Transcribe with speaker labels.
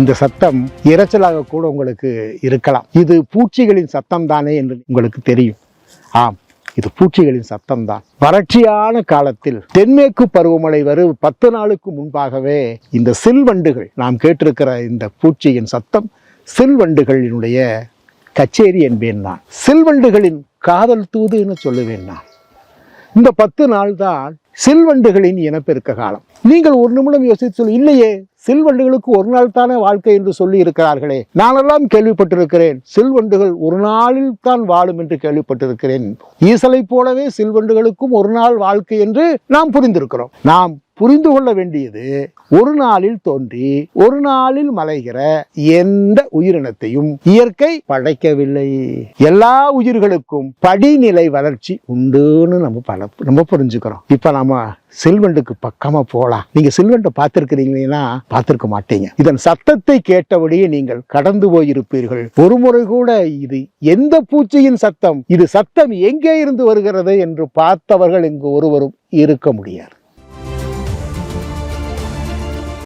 Speaker 1: இந்த சத்தம் இறைச்சலாக கூட உங்களுக்கு இருக்கலாம். இது பூச்சிகளின் சத்தம் தானே என்று உங்களுக்கு தெரியும். ஆம் இது பூச்சிகளின் சத்தம்தான். வறட்சியான காலத்தில் தென்மேற்கு பருவமழை வரும் பத்து நாளுக்கு முன்பாகவே இந்த செல்வண்டுகள் நாம் கேட்டிருக்கிற இந்த பூச்சியின் சத்தம் செல்வண்டுகளினுடைய கச்சேரி என்பேன் நான். செல்வண்டுகளின் காதல் தூதுன்னு சொல்லுவேன் நான். இந்த பத்து நாள் தான் செல்வண்டுகளின் இனப்பெருக்க காலம். நீங்கள் ஒரு நிமிடம் யோசித்து சொல்லு இல்லையே சில்வண்டுகளுக்கு ஒரு நாள் தானே வாழ்க்கை என்று சொல்லி இருக்கிறார்களே. நானெல்லாம் கேள்விப்பட்டிருக்கிறேன். சில்வண்டுகள் ஒரு நாளில் தான் வாழும் என்று கேள்விப்பட்டிருக்கிறேன். ஈசலை போலவே சில்வண்டுகளுக்கும் ஒரு நாள் வாழ்க்கை என்று நாம் புரிந்திருக்கிறோம். நாம் புரிந்து கொள்ள வேண்டியது ஒரு நாளில் தோன்றி ஒரு நாளில் மலைகிற எந்த உயிரினத்தையும் இயற்கை படைக்கவில்லை. எல்லா உயிர்களுக்கும் படிநிலை வளர்ச்சி உண்டுன்னு நம்ம பல நம்ம புரிஞ்சுக்கிறோம். இப்ப நம்ம செல்வண்டுக்கு பக்கமாக போகலாம். நீங்கள் செல்வண்டை பார்த்திருக்கிறீங்கன்னா பார்த்திருக்க மாட்டீங்க. இதன் சத்தத்தை கேட்டபடியே நீங்கள் கடந்து போயிருப்பீர்கள். ஒரு முறை கூட இது எந்த பூச்சியின் சத்தம்? இது சத்தம் எங்கே இருந்து வருகிறது என்று பார்த்தவர்கள் இங்கு ஒருவரும் இருக்க முடியாது.